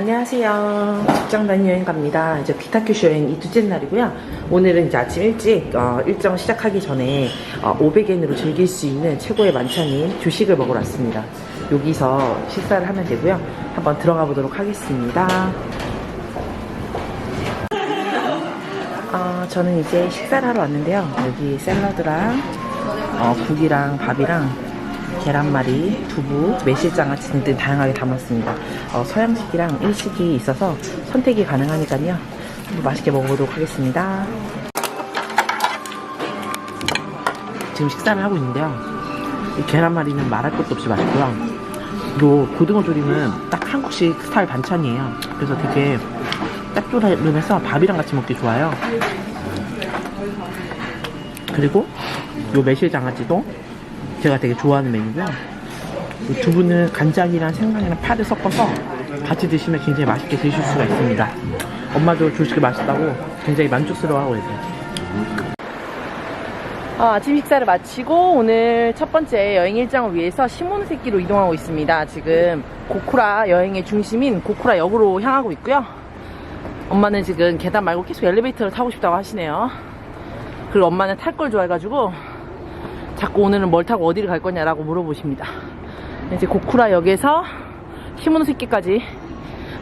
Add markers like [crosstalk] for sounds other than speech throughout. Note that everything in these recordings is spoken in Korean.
안녕하세요. 직장 다니 여행 갑니다. 이제 비타큐쇼 여행 이 둘째 날이고요. 오늘은 이제 아침 일찍 어, 일정 시작하기 전에 어, 500엔으로 즐길 수 있는 최고의 만찬인 조식을 먹으러 왔습니다. 여기서 식사를 하면 되고요. 한번 들어가 보도록 하겠습니다. 어, 저는 이제 식사를 하러 왔는데요. 여기 샐러드랑 어, 국이랑 밥이랑 계란말이, 두부, 매실장아찌 등등 다양하게 담았습니다. 어, 서양식이랑 일식이 있어서 선택이 가능하니까요. 한번 맛있게 먹어보도록 하겠습니다. 지금 식사를 하고 있는데요. 이 계란말이는 말할 것도 없이 맛있고요. 요 고등어 조림은 딱 한국식 스타일 반찬이에요. 그래서 되게 짭조름해서 밥이랑 같이 먹기 좋아요. 그리고 요 매실장아찌도 제가 되게 좋아하는 메뉴고요. 이 두부는 간장이랑 생강이랑 파를 섞어서 같이 드시면 굉장히 맛있게 드실 수가 있습니다. 엄마도 조식이 맛있다고 굉장히 만족스러워하고 계세요. 아, 아침 식사를 마치고 오늘 첫 번째 여행 일정을 위해서 시몬새끼로 이동하고 있습니다. 지금 고쿠라 여행의 중심인 고쿠라 역으로 향하고 있고요. 엄마는 지금 계단 말고 계속 엘리베이터를 타고 싶다고 하시네요. 그리고 엄마는 탈 걸 좋아해가지고 자꾸 오늘은 뭘 타고 어디를 갈 거냐라고 물어보십니다. 이제 고쿠라 역에서 시모노세키까지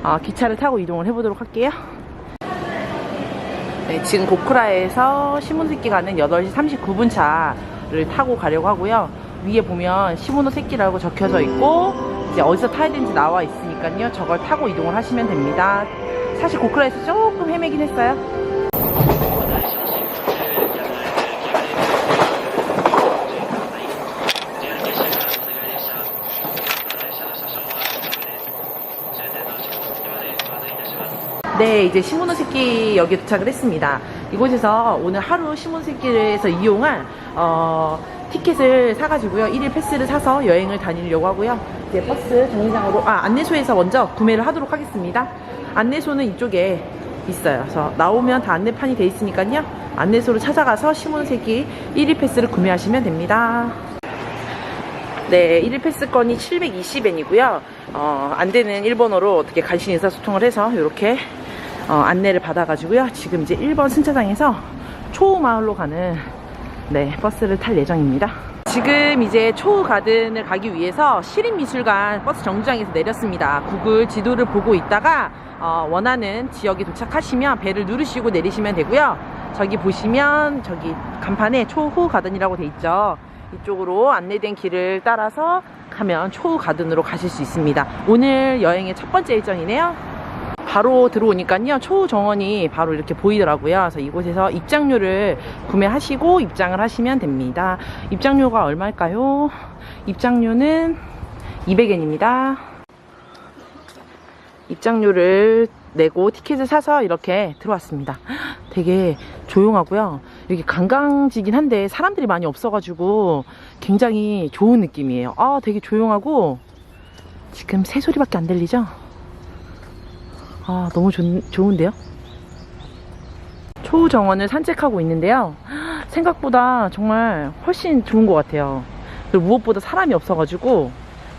아, 기차를 타고 이동을 해보도록 할게요. 네, 지금 고쿠라에서 시모노세키 가는 8시 39분 차를 타고 가려고 하고요. 위에 보면 시모노세키라고 적혀져 있고 이제 어디서 타야 되는지 나와 있으니까요. 저걸 타고 이동을 하시면 됩니다. 사실 고쿠라에서 조금 헤매긴 했어요. 네, 이제 시모노세키 역에 도착을 했습니다. 이곳에서 오늘 하루 시모노세키에서 이용할 어, 티켓을 사가지고요. 1일 패스를 사서 여행을 다니려고 하고요. 이제 버스 정류장으로 아 안내소에서 먼저 구매를 하도록 하겠습니다. 안내소는 이쪽에 있어요. 그래서 나오면 다 안내판이 돼 있으니까요. 안내소를 찾아가서 시모노세키 1일 패스를 구매하시면 됩니다. 네, 1일 패스권이 720엔이고요. 어, 안 되는 일본어로 어떻게 간신히 의사소통을 해서 이렇게 어, 안내를 받아가지고요. 지금 이제 1번 승차장에서 초우마을로 가는 네, 버스를 탈 예정입니다. 지금 이제 초우 가든을 가기 위해서 시립미술관 버스 정류장에서 내렸습니다. 구글 지도를 보고 있다가 어, 원하는 지역에 도착하시면 배를 누르시고 내리시면 되고요. 저기 보시면 저기 간판에 초우 가든이라고 돼 있죠. 이쪽으로 안내된 길을 따라서 가면 초우 가든으로 가실 수 있습니다. 오늘 여행의 첫 번째 일정이네요. 바로 들어오니까요. 초우 정원이 바로 이렇게 보이더라고요. 그래서 이곳에서 입장료를 구매하시고 입장을 하시면 됩니다. 입장료가 얼마일까요? 입장료는 200엔입니다. 입장료를 내고 티켓을 사서 이렇게 들어왔습니다. 되게 조용하고요. 여기 관광지긴 한데 사람들이 많이 없어가지고 굉장히 좋은 느낌이에요. 아, 되게 조용하고 지금 새소리밖에 안 들리죠? 아, 너무 좋, 좋은데요? 초우 정원을 산책하고 있는데요. 생각보다 정말 훨씬 좋은 것 같아요. 그리고 무엇보다 사람이 없어가지고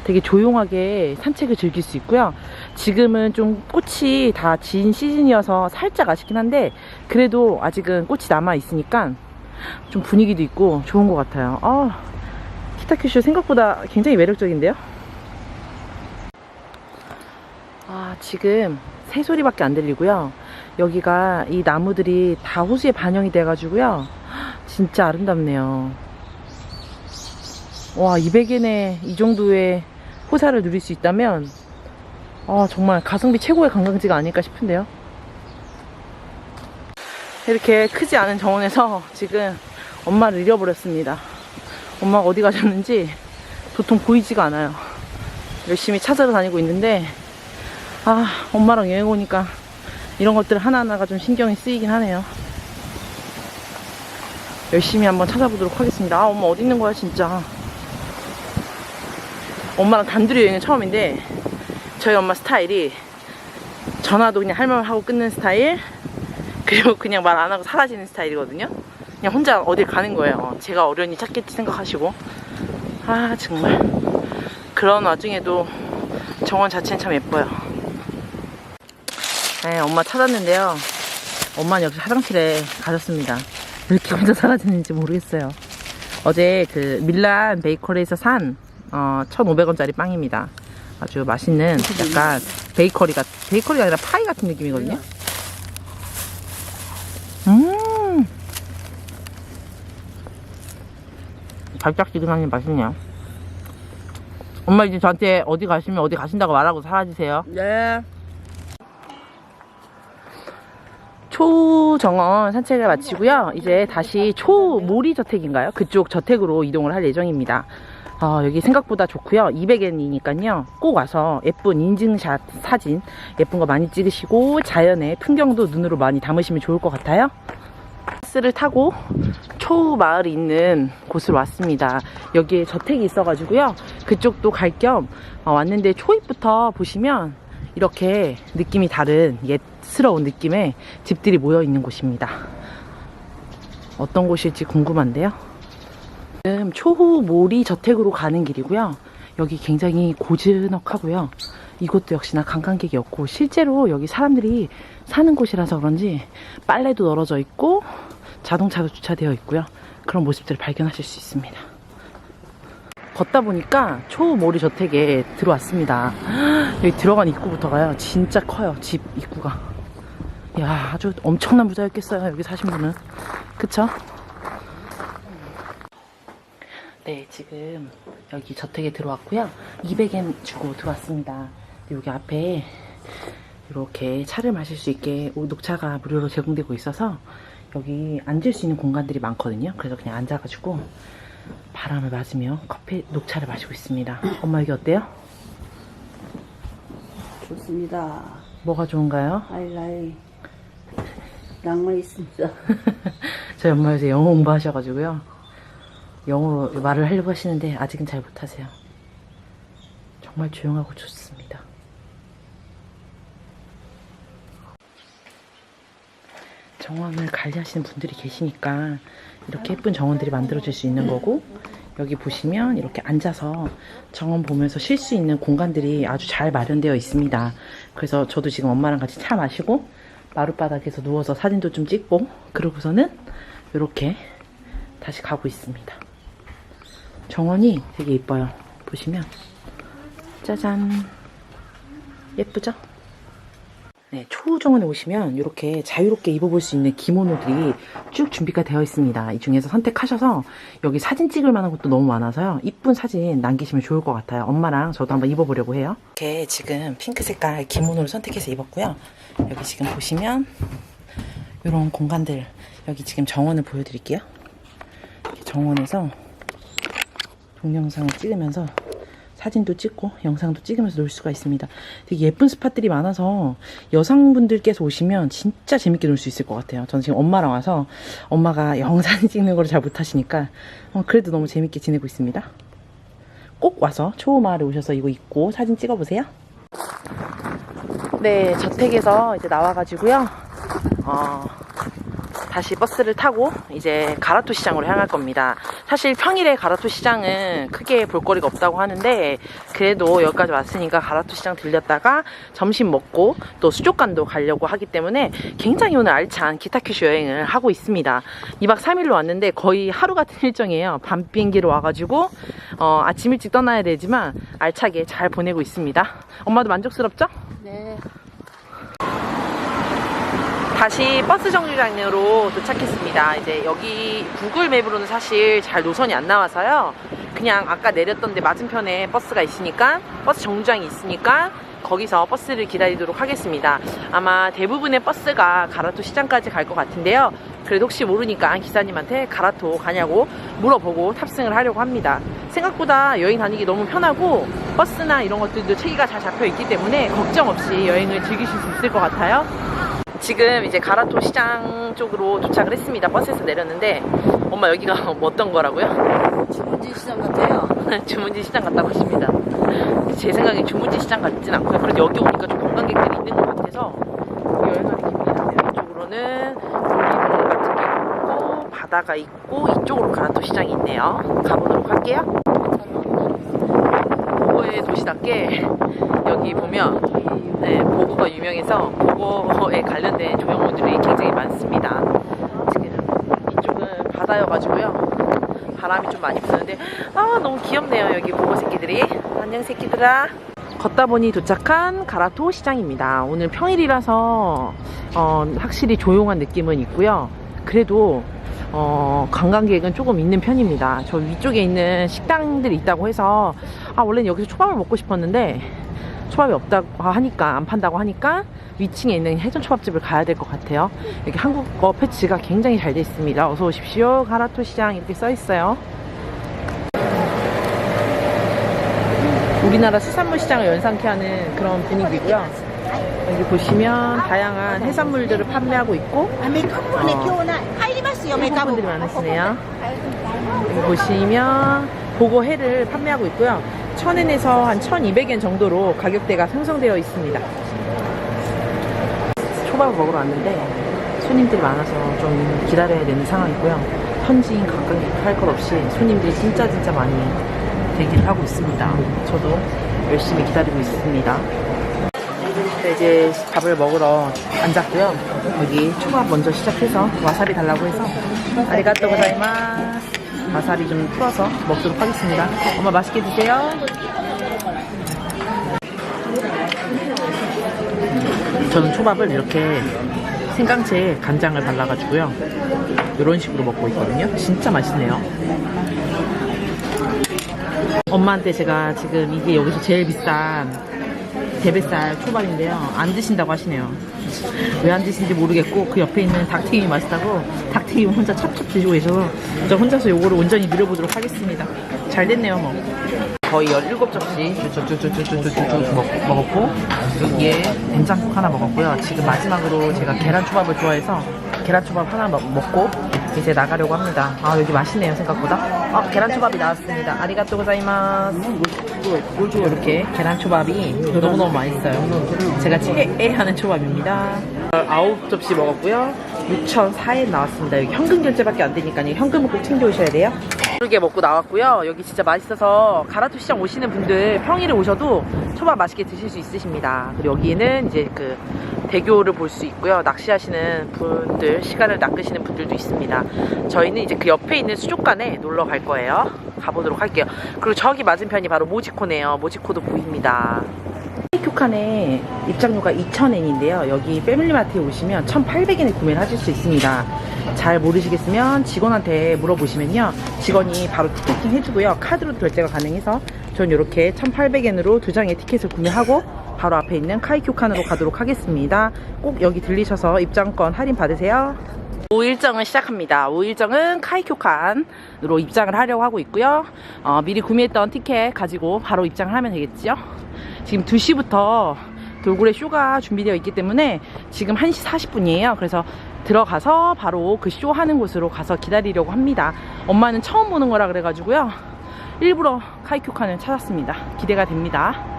되게 조용하게 산책을 즐길 수 있고요. 지금은 좀 꽃이 다 진 시즌이어서 살짝 아쉽긴 한데 그래도 아직은 꽃이 남아 있으니까 좀 분위기도 있고 좋은 것 같아요. 아, 키타큐쇼 생각보다 굉장히 매력적인데요. 아, 지금 새소리밖에 안 들리고요. 여기가 이 나무들이 다 호수에 반영이 돼가지고요. 진짜 아름답네요. 와, 200엔에 이 정도의 호사를 누릴 수 있다면, 아, 정말 가성비 최고의 관광지가 아닐까 싶은데요. 이렇게 크지 않은 정원에서 지금 엄마를 잃어버렸습니다. 엄마가 어디 가셨는지 도통 보이지가 않아요. 열심히 찾으러 다니고 있는데, 아, 엄마랑 여행 오니까 이런 것들 하나하나가 좀 신경이 쓰이긴 하네요. 열심히 한번 찾아보도록 하겠습니다. 아, 엄마 어디 있는 거야, 진짜. 엄마랑 단둘이 여행은 처음인데, 저희 엄마 스타일이 전화도 그냥 할 말 하고 끊는 스타일, 그리고 그냥 말 안 하고 사라지는 스타일이거든요. 그냥 혼자 어딜 가는 거예요. 제가 어련히 찾겠지 생각하시고. 아, 정말. 그런 와중에도 정원 자체는 참 예뻐요. 네, 엄마 찾았는데요. 엄마는 역시 화장실에 가셨습니다. 왜 이렇게 혼자 사라지는지 모르겠어요. 어제 그 밀란 베이커리에서 산 어, 1,500원짜리 빵입니다. 아주 맛있는 약간 베이커리 같 베이커리가 아니라 파이 같은 느낌이거든요. 음. 달짝지근하니 맛있네요. 엄마 이제 저한테 어디 가시면 어디 가신다고 말하고 사라지세요. 네. 초정원 산책을 마치고요. 이제 다시 초모리 저택인가요? 그쪽 저택으로 이동을 할 예정입니다. 어, 여기 생각보다 좋고요. 200엔이니까요. 꼭 와서 예쁜 인증샷 사진 예쁜 거 많이 찍으시고 자연의 풍경도 눈으로 많이 담으시면 좋을 것 같아요. 버스를 타고 초마을이 있는 곳으로 왔습니다. 여기에 저택이 있어가지고요. 그쪽도 갈 겸 왔는데 초입부터 보시면 이렇게 느낌이 다른 옛스러운 느낌의 집들이 모여 있는 곳입니다. 어떤 곳일지 궁금한데요. 지금 초호 모리 저택으로 가는 길이고요. 여기 굉장히 고즈넉하고요. 이곳도 역시나 관광객이었고 실제로 여기 사람들이 사는 곳이라서 그런지 빨래도 널어져 있고 자동차도 주차되어 있고요. 그런 모습들을 발견하실 수 있습니다. 걷다 보니까 초모리 저택에 들어왔습니다. 여기 들어간 입구부터가요. 진짜 커요. 집 입구가. 야 아주 엄청난 부자였겠어요. 여기 사신 분은. 그쵸? 네, 지금 여기 저택에 들어왔고요. 200엔 주고 들어왔습니다. 여기 앞에 이렇게 차를 마실 수 있게 녹차가 무료로 제공되고 있어서 여기 앉을 수 있는 공간들이 많거든요. 그래서 그냥 앉아가지고 바람을 맞으며 커피, 녹차를 마시고 있습니다. 엄마 여기 어때요? 좋습니다. 뭐가 좋은가요? 아이라이. 낭만 있습니다. [laughs] 저희 엄마 요새 영어 공부하셔가지고요. 영어로 말을 하려고 하시는데 아직은 잘 못하세요. 정말 조용하고 좋습니다. 정원을 관리하시는 분들이 계시니까 이렇게 예쁜 정원들이 만들어질 수 있는 거고 여기 보시면 이렇게 앉아서 정원 보면서 쉴 수 있는 공간들이 아주 잘 마련되어 있습니다. 그래서 저도 지금 엄마랑 같이 차 마시고 마룻바닥에서 누워서 사진도 좀 찍고 그러고서는 이렇게 다시 가고 있습니다. 정원이 되게 예뻐요. 보시면 짜잔 예쁘죠? 네, 초정원에 오시면 이렇게 자유롭게 입어볼 수 있는 기모노들이 쭉 준비가 되어 있습니다. 이 중에서 선택하셔서 여기 사진 찍을 만한 것도 너무 많아서요. 이쁜 사진 남기시면 좋을 것 같아요. 엄마랑 저도 한번 입어보려고 해요. 이렇게 지금 핑크 색깔 기모노를 선택해서 입었고요. 여기 지금 보시면 이런 공간들 여기 지금 정원을 보여드릴게요. 정원에서 동영상을 찍으면서 사진도 찍고 영상도 찍으면서 놀 수가 있습니다. 되게 예쁜 스팟들이 많아서 여성분들께서 오시면 진짜 재밌게 놀 수 있을 것 같아요. 저는 지금 엄마랑 와서 엄마가 영상 [laughs] 찍는 걸 잘 못하시니까 어, 그래도 너무 재밌게 지내고 있습니다. 꼭 와서 초호마을에 오셔서 이거 입고 사진 찍어보세요. 네, 저택에서 이제 나와가지고요. 어, 다시 버스를 타고 이제 가라토 시장으로 향할 겁니다. 사실 평일에 가라토 시장은 크게 볼거리가 없다고 하는데 그래도 여기까지 왔으니까 가라토 시장 들렸다가 점심 먹고 또 수족관도 가려고 하기 때문에 굉장히 오늘 알찬 기타큐슈 여행을 하고 있습니다. 2박 3일로 왔는데 거의 하루 같은 일정이에요. 밤 비행기로 와가지고 어, 아침 일찍 떠나야 되지만 알차게 잘 보내고 있습니다. 엄마도 만족스럽죠? 네. 다시 버스 정류장으로 도착했습니다. 이제 여기 구글 맵으로는 사실 잘 노선이 안 나와서요. 그냥 아까 내렸던 데 맞은편에 버스가 있으니까 버스 정류장이 있으니까 거기서 버스를 기다리도록 하겠습니다. 아마 대부분의 버스가 가라토 시장까지 갈 것 같은데요. 그래도 혹시 모르니까 기사님한테 가라토 가냐고 물어보고 탑승을 하려고 합니다. 생각보다 여행 다니기 너무 편하고 버스나 이런 것들도 체계가 잘 잡혀 있기 때문에 걱정 없이 여행을 즐기실 수 있을 것 같아요. 지금 이제 가라토 시장 쪽으로 도착을 했습니다. 버스에서 내렸는데 엄마 여기가 [laughs] 뭐 어떤 거라고요? 주문지 시장 같아요. [laughs] 주문지 시장 같다고 하십니다. 제 생각에 주문지 시장 같진 않고요. 그래도 여기 오니까 좀 관광객들이 있는 것 같아서 여행하는 기분이 나네요. 이쪽으로는 놀이동물 같은 게 있고 바다가 있고 이쪽으로 가라토 시장이 있네요. 가보도록 할게요. 고거의 도시답게 여기 보면 네, 보고가 유명해서 보고에 관련된 조형물들이 굉장히 많습니다. 지금 이쪽은 바다여가지고요. 바람이 좀 많이 부는데 아 너무 귀엽네요 여기 보고 새끼들이. 안녕 새끼들아. 걷다 보니 도착한 가라토 시장입니다. 오늘 평일이라서 어, 확실히 조용한 느낌은 있고요. 그래도 어, 관광객은 조금 있는 편입니다. 저 위쪽에 있는 식당들이 있다고 해서 아 원래는 여기서 초밥을 먹고 싶었는데 초밥이 없다고 하니까 안 판다고 하니까 위층에 있는 해전 초밥집을 가야 될 것 같아요. 여기 한국어 패치가 굉장히 잘 돼 있습니다. 어서 오십시오. 가라토 시장 이렇게 써 있어요. 우리나라 수산물 시장을 연상케 하는 그런 분위기고요. 여기 보시면 다양한 해산물들을 판매하고 있고 한국 어, 분들이 많으시네요. 여기 보시면 보고회를 판매하고 있고요. 1000엔에서 한 1200엔 정도로 가격대가 형성되어 있습니다. 초밥을 먹으러 왔는데 손님들이 많아서 좀 기다려야 되는 상황이고요. 현지인 관광객 할 것 없이 손님들이 진짜 진짜 많이 대기를 하고 있습니다. 저도 열심히 기다리고 있습니다. 네, 이제 밥을 먹으러 앉았고요. 여기 초밥 먼저 시작해서 와사비 달라고 해서 아리가또 고자이마스 와사비 좀 풀어서 먹도록 하겠습니다. 엄마 맛있게 드세요. 저는 초밥을 이렇게 생강채에 간장을 발라가지고요. 이런 식으로 먹고 있거든요. 진짜 맛있네요. 엄마한테 제가 지금 이게 여기서 제일 비싼 대뱃살 초밥인데요. 안 드신다고 하시네요. 왜 안 드시는지 모르겠고 그 옆에 있는 닭튀김이 맛있다고 닭튀김 혼자 찹찹 드시고 계셔서 저 혼자서 요거를 온전히 누려보도록 하겠습니다. 잘 됐네요 뭐. 거의 17접시 쭉쭉쭉쭉쭉쭉 먹- 먹었고 여기에 된장국 하나 먹었고요. 지금 마지막으로 제가 계란초밥을 좋아해서 계란초밥 하나 먹- 먹고 이제 나가려고 합니다. 아 여기 맛있네요 생각보다. 아 계란초밥이 나왔습니다. 아리가또 고자이마스. 이렇게 계란초밥이 너무너무 맛있어요. 제가 최애하는 초밥입니다. 아홉 접시 먹었고요. 6,004엔 나왔습니다. 여기 현금 결제밖에 안 되니까요. 현금을 꼭 챙겨오셔야 돼요. 불게 먹고 나왔고요. 여기 진짜 맛있어서 가라토 시장 오시는 분들 평일에 오셔도 초밥 맛있게 드실 수 있으십니다. 그리고 여기는 이제 그 대교를 볼 수 있고요. 낚시하시는 분들, 시간을 낚으시는 분들도 있습니다. 저희는 이제 그 옆에 있는 수족관에 놀러 갈 거예요. 가보도록 할게요. 그리고 저기 맞은편이 바로 모지코네요. 모지코도 보입니다. 큐칸의 입장료가 2,000엔인데요. 여기 패밀리마트에 오시면 1,800엔에 구매를 하실 수 있습니다. 잘 모르시겠으면 직원한테 물어보시면요. 직원이 바로 티켓팅 해주고요. 카드로 결제가 가능해서 전 이렇게 1,800엔으로 두 장의 티켓을 구매하고 바로 앞에 있는 카이큐칸으로 가도록 하겠습니다. 꼭 여기 들리셔서 입장권 할인 받으세요. 5일정을 시작합니다. 5일정은 카이큐칸으로 입장을 하려고 하고 있고요. 어, 미리 구매했던 티켓 가지고 바로 입장을 하면 되겠죠. 지금 2시부터 돌고래 쇼가 준비되어 있기 때문에 지금 1시 40분이에요. 그래서 들어가서 바로 그 쇼 하는 곳으로 가서 기다리려고 합니다. 엄마는 처음 보는 거라 그래가지고요. 일부러 카이큐칸을 찾았습니다. 기대가 됩니다.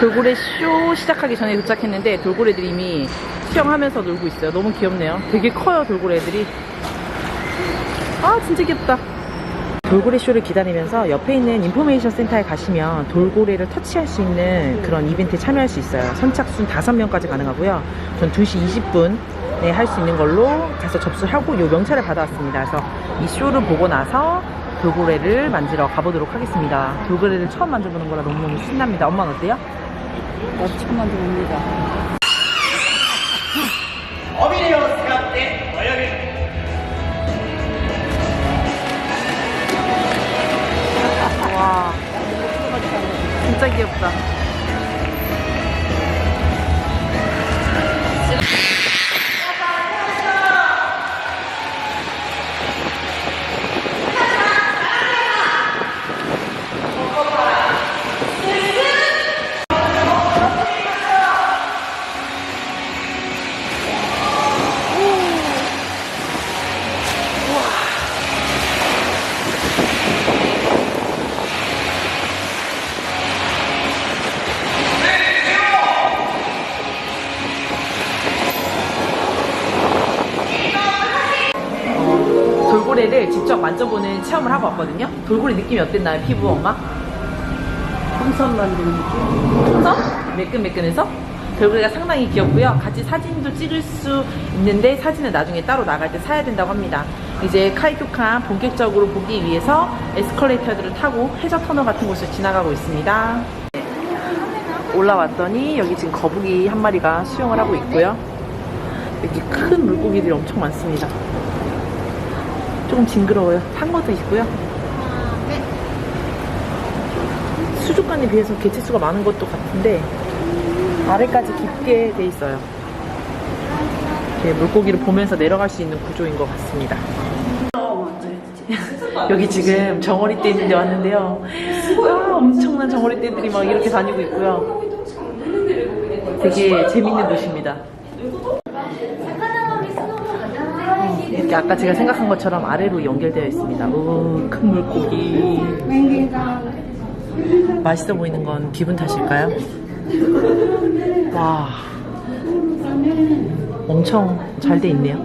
돌고래 쇼 시작하기 전에 도착했는데 돌고래들이 이미 수영하면서 놀고 있어요. 너무 귀엽네요. 되게 커요, 돌고래들이. 아, 진짜 귀엽다. 돌고래 쇼를 기다리면서 옆에 있는 인포메이션 센터에 가시면 돌고래를 터치할 수 있는 그런 이벤트에 참여할 수 있어요. 선착순 5명까지 가능하고요. 전 2시 20분에 할수 있는 걸로 가서 접수하고 요 명찰을 받아왔습니다. 그래서 이 쇼를 보고 나서 돌고래를 만지러 가보도록 하겠습니다. 돌고래를 처음 만져보는 거라 너무너무 신납니다. 엄마는 어때요? 나도 처음 만들어봅니다. 와, 진짜 귀엽다. 돌고래를 직접 만져보는 체험을 하고 왔거든요. 돌고래 느낌이 어땠나요, 피부 엄마? 풍선 만드는 느낌? 풍선? 매끈매끈해서 돌고래가 상당히 귀엽고요. 같이 사진도 찍을 수 있는데 사진은 나중에 따로 나갈 때 사야 된다고 합니다. 이제 카이토칸 본격적으로 보기 위해서 에스컬레이터들을 타고 해저 터널 같은 곳을 지나가고 있습니다. 올라왔더니 여기 지금 거북이 한 마리가 수영을 하고 있고요. 여기 큰 물고기들이 엄청 많습니다. 조금 징그러워요. 상어도 있고요. 수족관에 비해서 개체수가 많은 것도 같은데 아래까지 깊게 돼 있어요. 이렇게 물고기를 보면서 내려갈 수 있는 구조인 것 같습니다. [laughs] 여기 지금 정어리 떼들이 왔는데요. 아, 엄청난 정어리 떼들이 막 이렇게 다니고 있고요. 되게 재밌는 곳입니다. 이렇게 아까 제가 생각한 것처럼 아래로 연결되어 있습니다. 오, 큰 물고기. 맛있어 보이는 건 기분 탓일까요? 와, 엄청 잘 돼 있네요.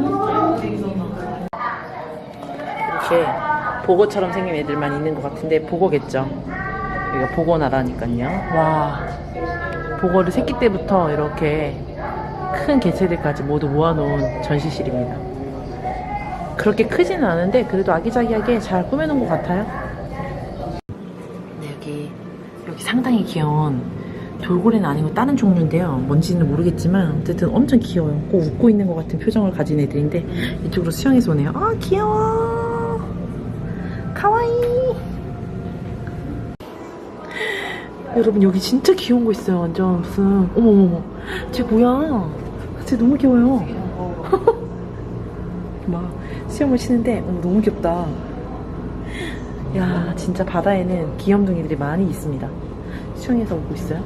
이렇게 보고처럼 생긴 애들만 있는 것 같은데 보고겠죠? 여기가 보고나라니까요. 와, 보고를 새끼 때부터 이렇게 큰 개체들까지 모두 모아놓은 전시실입니다. 그렇게 크지는 않은데 그래도 아기자기하게 잘 꾸며놓은 것 같아요. 네, 여기 여기 상당히 귀여운 돌고래는 아니고 다른 종류인데요. 뭔지는 모르겠지만 어쨌든 엄청 귀여워요. 꼭 웃고 있는 것 같은 표정을 가진 애들인데 이쪽으로 수영해서 오네요. 아 귀여워. 카와이. 여러분 여기 진짜 귀여운 거 있어요. 완전 무슨 어머머머. 쟤 뭐야? 쟤 너무 귀여워요. 막 수영을 치는데 어머, 너무 귀엽다. 야 진짜 바다에는 귀염둥이들이 많이 있습니다. 수영해서 오고 있어요.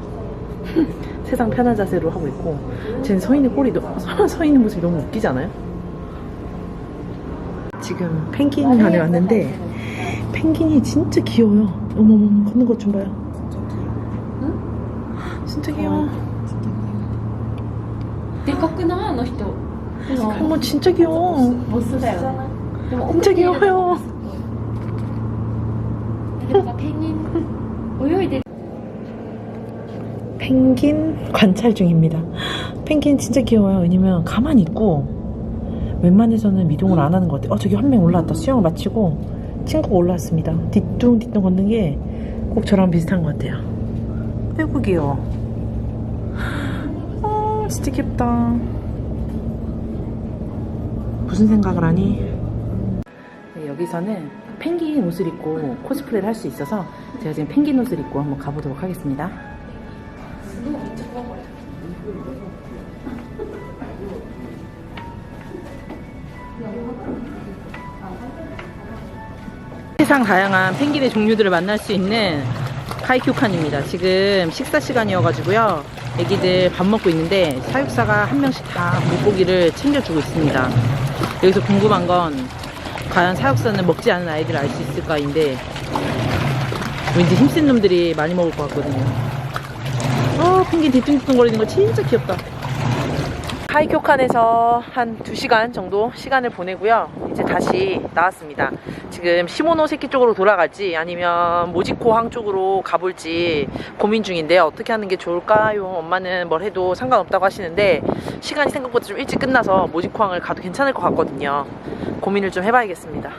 [laughs] 세상 편한 자세로 하고 있고 쟤는 서 있는 꼴이 너, 서, 서 [laughs] 있는 모습이 너무 웃기지 않아요? 지금 펭귄관에 왔는데 펭귄이 진짜 귀여워요. 어머머머 걷는 것 좀 봐요. 진짜 귀여워. でかくないあの人 어머 진짜 귀여워. 못 쓰세요. 진짜 귀여워요. 펭귄 관찰 중입니다. 펭귄 진짜 귀여워요. 왜냐면 가만히 있고 웬만해서는 미동을 안 하는 것 같아요. 어 저기 한 명 올라왔다. 수영을 마치고 친구가 올라왔습니다. 뒤뚱뒤뚱 걷는 게 꼭 저랑 비슷한 것 같아요. 아이고 귀여워. 아 진짜 귀엽다. 무슨 생각을 하니? 네, 여기서는 펭귄 옷을 입고 코스프레를 할 수 있어서 제가 지금 펭귄 옷을 입고 한번 가보도록 하겠습니다. 세상 다양한 펭귄의 종류들을 만날 수 있는 카이큐칸입니다. 지금 식사 시간이어가지고요. 애기들 밥 먹고 있는데 사육사가 한 명씩 다 물고기를 챙겨주고 있습니다. 여기서 궁금한 건 과연 사육사는 먹지 않은 아이들을 알 수 있을까인데 왠지 힘센 놈들이 많이 먹을 것 같거든요. 어, 펭귄 뒤뚱뒤뚱 거리는 거 진짜 귀엽다. 하이큐칸에서 한 2시간 정도 시간을 보내고요. 이제 다시 나왔습니다. 지금 시모노 새끼 쪽으로 돌아갈지 아니면 모지코항 쪽으로 가볼지 고민 중인데요. 어떻게 하는 게 좋을까요? 엄마는 뭘 해도 상관없다고 하시는데 시간이 생각보다 좀 일찍 끝나서 모지코항을 가도 괜찮을 것 같거든요. 고민을 좀 해봐야겠습니다.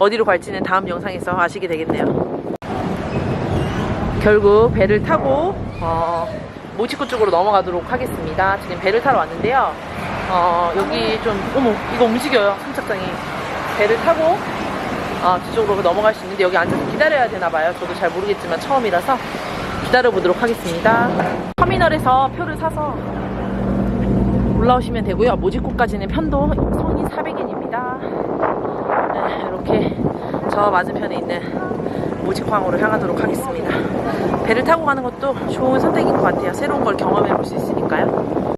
어디로 갈지는 다음 영상에서 아시게 되겠네요. 결국 배를 타고 어, 모치코 쪽으로 넘어가도록 하겠습니다. 지금 배를 타러 왔는데요. 어, 여기 좀 어머 이거 움직여요 선착장이 배를 타고 어, 뒤쪽으로 넘어갈 수 있는데 여기 앉아서 기다려야 되나 봐요. 저도 잘 모르겠지만 처음이라서 기다려 보도록 하겠습니다. 터미널에서 표를 사서 올라오시면 되고요. 모지코까지는 편도 손이 400엔입니다. 네, 이렇게 저 맞은편에 있는 모직황으로 향하도록 하겠습니다. 배를 타고 가는 것도 좋은 선택인 것 같아요. 새로운 걸 경험해 볼 수 있으니까요.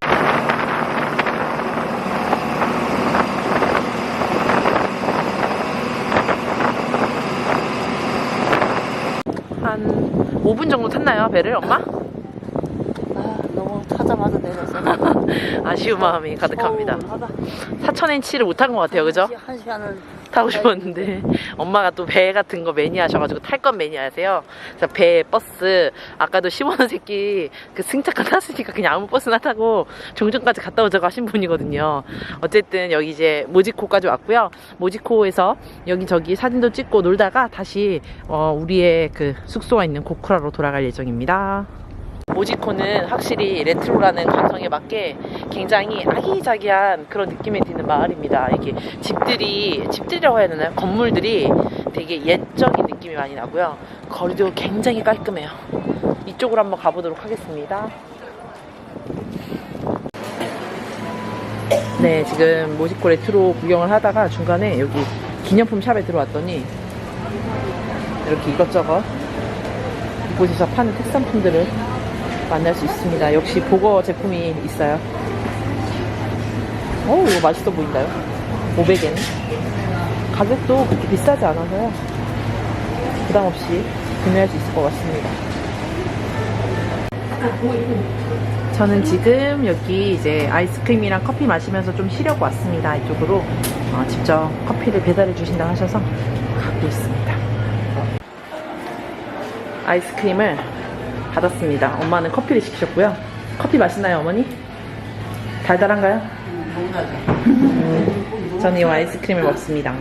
한 5분 정도 탔나요, 배를, 엄마? 아 너무 타자마자 내려서 [laughs] 아쉬운 마음이 가득합니다. 하다 4,000엔치를 못탄것 같아요, 그죠? 한 시간을 타고 싶었는데 [laughs] 엄마가 또 배 같은 거 매니아셔가지고 탈 건 매니아세요. 그래서 배, 버스 아까도 시원한 새끼 그 승차가 탔으니까 그냥 아무 버스나 타고 종점까지 갔다 오자고 하신 분이거든요. 어쨌든 여기 이제 모지코까지 왔고요. 모지코에서 여기저기 사진도 찍고 놀다가 다시 어, 우리의 그 숙소가 있는 고쿠라로 돌아갈 예정입니다. 모지코는 확실히 레트로라는 감성에 맞게 굉장히 아기자기한 그런 느낌이 드는 마을입니다. 이게 집들이, 집들이라고 해야 되나요? 건물들이 되게 옛적인 느낌이 많이 나고요. 거리도 굉장히 깔끔해요. 이쪽으로 한번 가보도록 하겠습니다. 네, 지금 모지코 레트로 구경을 하다가 중간에 여기 기념품 샵에 들어왔더니 이렇게 이것저것 이곳에서 파는 특산품들을 만날 수 있습니다. 역시 보거 제품이 있어요. 어우, 이거 맛있어 보인다요. 500엔. 가격도 그렇게 비싸지 않아서요. 부담 없이 구매할 수 있을 것 같습니다. 저는 지금 여기 이제 아이스크림이랑 커피 마시면서 좀 쉬려고 왔습니다. 이쪽으로 어, 직접 커피를 배달해 주신다 하셔서 가고 있습니다. 아이스크림을 받았습니다. 엄마는 커피를 시키셨고요. 커피 맛있나요, 어머니? 달달한가요? 음, 저는 이 아이스크림을 먹습니다.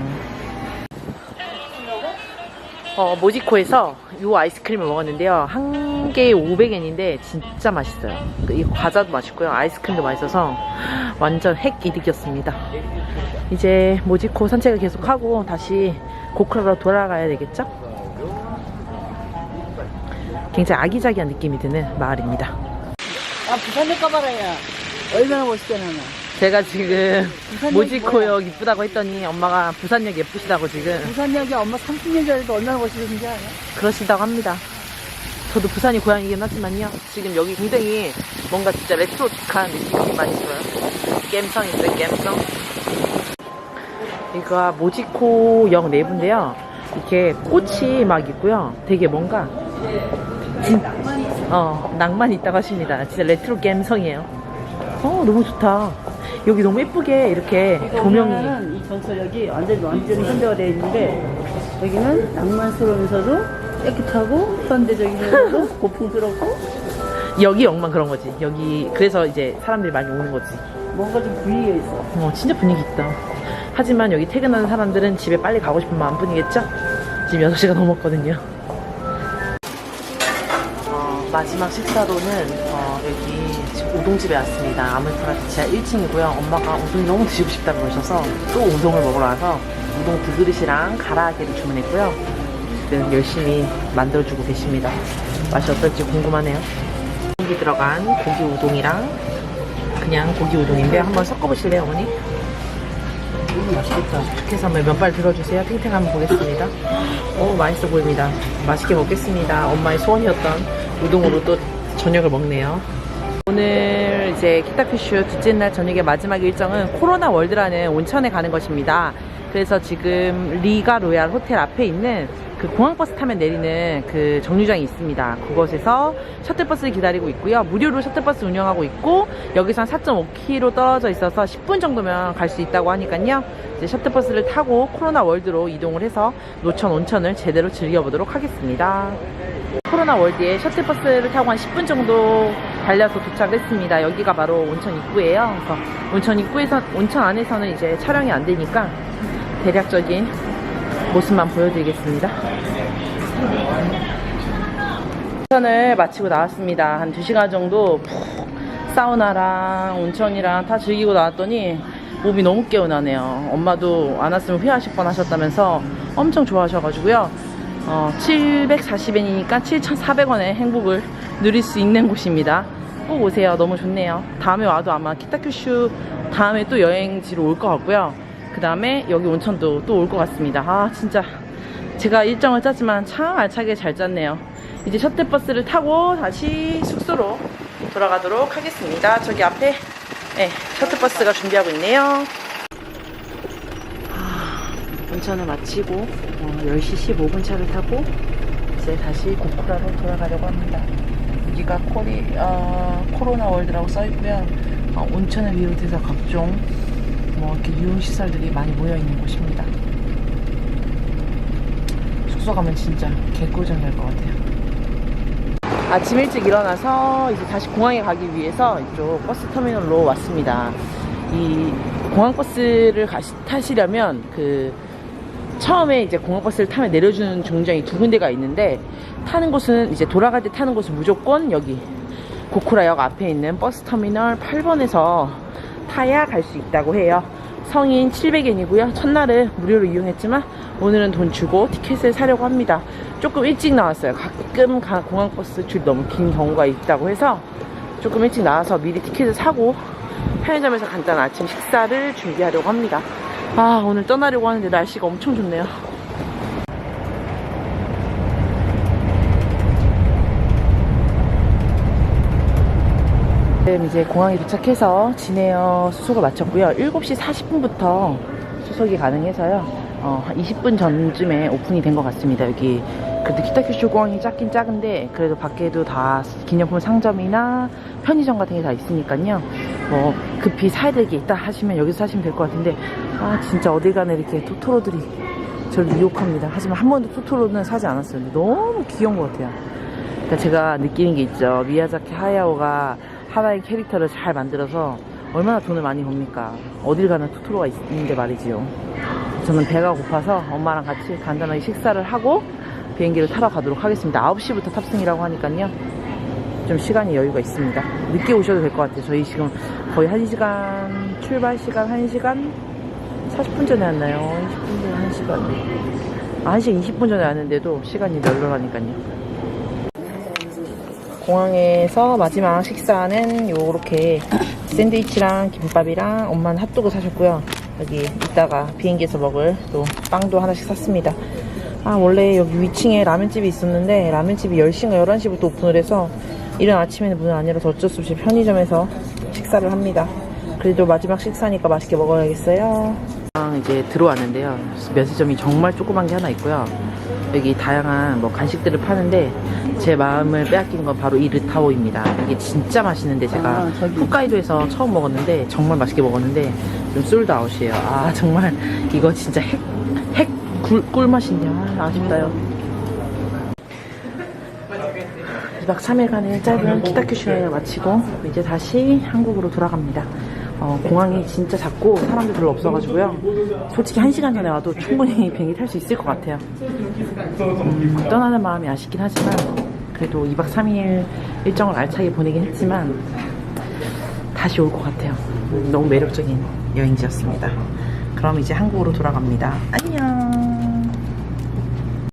어, 모지코에서 이 아이스크림을 먹었는데요. 한 개에 500엔인데 진짜 맛있어요. 그, 이 과자도 맛있고요. 아이스크림도 맛있어서 완전 핵 이득이었습니다. 이제 모지코 산책을 계속하고 다시 고쿠라로 돌아가야 되겠죠? 굉장히 아기자기한 느낌이 드는 마을입니다. 아, 부산에 가봐라야. 얼마나 멋있겠나. 제가 지금 부산역이 모지코역 이쁘다고 했더니 엄마가 부산역 예쁘시다고 지금 부산역에 엄마 30년 전에도 얼마나 멋있었는지 알아? 그러시다고 합니다. 저도 부산이 고향이긴 하지만요. 지금 여기 굉장히 뭔가 진짜 레트로틱한 느낌이 많이 들어요. 갬성 있어요, 갬성. 이거 모지코역 내부인데요. 이렇게 꽃이 막 있고요. 되게 뭔가 진, 어, 낭만 있다고 하십니다. 진짜 레트로 갬성이에요. 어, 너무 좋다. 여기 너무 예쁘게 이렇게 조명이. 보면은 이 전설역이 완전 완전히 현대화 되어 있는데 여기는 낭만스러우면서도 깨끗하고 현대적이면서도 [laughs] 고풍스럽고 여기 역만 그런 거지. 여기, 그래서 이제 사람들이 많이 오는 거지. 뭔가 좀 분위기가 있어. 어, 진짜 분위기 있다. 하지만 여기 퇴근하는 사람들은 집에 빨리 가고 싶은 마음뿐이겠죠? 지금 6시가 넘었거든요. 어, 마지막 식사로는 어, 여기 지금 우동집에 왔습니다. 아물파라티 지하 1층이고요. 엄마가 우동이 너무 드시고 싶다고 그러셔서 또 우동을 먹으러 와서 우동 두 그릇이랑 가라아게를 주문했고요. 지금 열심히 만들어주고 계십니다. 맛이 어떨지 궁금하네요. 고기 들어간 고기 우동이랑 그냥 고기 우동인데 한번 섞어보실래요, 어머니? 맛있겠다. 이렇게 해서 한번 면발 들어주세요. 탱탱 한번 보겠습니다. 오, [gasps] 맛있어 보입니다. 맛있게 먹겠습니다. 엄마의 소원이었던 우동으로 또 저녁을 먹네요. 오늘 이제 키타큐슈 둘째 날 저녁의 마지막 일정은 코로나 월드라는 온천에 가는 것입니다. 그래서 지금 리가 로얄 호텔 앞에 있는 그 공항버스 타면 내리는 그 정류장이 있습니다. 그곳에서 셔틀버스를 기다리고 있고요. 무료로 셔틀버스 운영하고 있고 여기서 한 4.5km 떨어져 있어서 10분 정도면 갈 수 있다고 하니까요. 이제 셔틀버스를 타고 코로나 월드로 이동을 해서 노천 온천을 제대로 즐겨보도록 하겠습니다. 코로나 월드에 셔틀버스를 타고 한 10분 정도 달려서 도착을 했습니다. 여기가 바로 온천 입구예요. 그래서 온천 입구에서, 온천 안에서는 이제 촬영이 안 되니까 대략적인 모습만 보여드리겠습니다. 온천을 마치고 나왔습니다. 한 2시간 정도 푹 사우나랑 온천이랑 다 즐기고 나왔더니 몸이 너무 개운하네요. 엄마도 안 왔으면 후회하실 뻔 하셨다면서 엄청 좋아하셔가지고요. 어, 740엔이니까 7,400원의 행복을 누릴 수 있는 곳입니다. 꼭 오세요. 너무 좋네요. 다음에 와도 아마 키타큐슈 다음에 또 여행지로 올 것 같고요. 그 다음에 여기 온천도 또 올 것 같습니다. 아, 진짜 제가 일정을 짰지만 참 알차게 잘 짰네요. 이제 셔틀버스를 타고 다시 숙소로 돌아가도록 하겠습니다. 저기 앞에 네, 셔틀버스가 준비하고 있네요. 온천을 마치고 어, 10시 15분 차를 타고 이제 다시 고쿠라로 돌아가려고 합니다. 여기가 코리, 어, 코로나 월드라고 써있고요. 어, 온천을 비롯해서 각종 뭐 이렇게 유흥시설들이 많이 모여 있는 곳입니다. 숙소 가면 진짜 개꿀잠 잘것 같아요. 아침 일찍 일어나서 이제 다시 공항에 가기 위해서 이쪽 버스 터미널로 왔습니다. 이 공항 버스를 가시, 타시려면 그 처음에 이제 공항버스를 타면 내려주는 중정이 두 군데가 있는데 타는 곳은 이제 돌아갈 때 타는 곳은 무조건 여기 고쿠라역 앞에 있는 버스 터미널 8번에서 타야 갈 수 있다고 해요. 성인 700엔이고요. 첫날은 무료로 이용했지만 오늘은 돈 주고 티켓을 사려고 합니다. 조금 일찍 나왔어요. 가끔 가- 공항버스 줄 너무 긴 경우가 있다고 해서 조금 일찍 나와서 미리 티켓을 사고 편의점에서 간단한 아침 식사를 준비하려고 합니다. 아, 오늘 떠나려고 하는데 날씨가 엄청 좋네요. 지금 이제 공항에 도착해서 진에어 수속을 마쳤고요. 7시 40분부터 수속이 가능해서요. 어, 한 20분 전쯤에 오픈이 된 것 같습니다. 여기 그래도 키타큐슈 공항이 작긴 작은데 그래도 밖에도 다 기념품 상점이나 편의점 같은 게 다 있으니까요. 뭐 급히 사야 될 게 있다 하시면 여기서 사시면 될 것 같은데 아 진짜 어딜 가나 이렇게 토토로들이 저를 유혹합니다. 하지만 한 번도 토토로는 사지 않았어요. 너무 귀여운 것 같아요. 그러니까 제가 느끼는 게 있죠. 미야자키 하야오가 하나의 캐릭터를 잘 만들어서 얼마나 돈을 많이 법니까? 어딜 가나 토토로가 있- 있는데 말이지요. 저는 배가 고파서 엄마랑 같이 간단하게 식사를 하고 비행기를 타러 가도록 하겠습니다. 9시부터 탑승이라고 하니까요. 좀 시간이 여유가 있습니다. 늦게 오셔도 될 것 같아요. 저희 지금 거의 1시간, 출발 시간 1시간 40분 전에 왔나요? 10분 전에 1시간. 아, 1시간 20분 전에 왔는데도 시간이 널널하니까요. 공항에서 마지막 식사는 요렇게 샌드위치랑 김밥이랑 엄마는 핫도그 사셨고요. 여기 이따가 비행기에서 먹을 또 빵도 하나씩 샀습니다. 아 원래 여기 위층에 라면집이 있었는데 라면집이 10시인가 11시부터 오픈을 해서 이른 아침에는 문을 안 열어서 어쩔 수 없이 편의점에서 식사를 합니다. 그래도 마지막 식사니까 맛있게 먹어야겠어요. 이제 들어왔는데요. 면세점이 정말 조그만 게 하나 있고요. 여기 다양한 뭐 간식들을 파는데 제 마음을 빼앗긴 건 바로 이 르타오입니다. 이게 진짜 맛있는데 제가 아. 홋카이도에서 처음 먹었는데 정말 맛있게 먹었는데 좀 솔드아웃이에요. 아 정말 이거 진짜 핵, 핵 꿀, 꿀맛인데 아, 아쉽다요. 2박 3일간의 짧은 키타큐슈 여행을 마치고 이제 다시 한국으로 돌아갑니다. 어, 공항이 진짜 작고 사람들 별로 없어가지고요. 솔직히 1시간 전에 와도 충분히 [laughs] 비행기 탈 수 있을 것 같아요. 음, 떠나는 마음이 아쉽긴 하지만 그래도 2박 3일 일정을 알차게 보내긴 했지만 다시 올 것 같아요. 음, 너무 매력적인 여행지였습니다. 그럼 이제 한국으로 돌아갑니다. 안녕!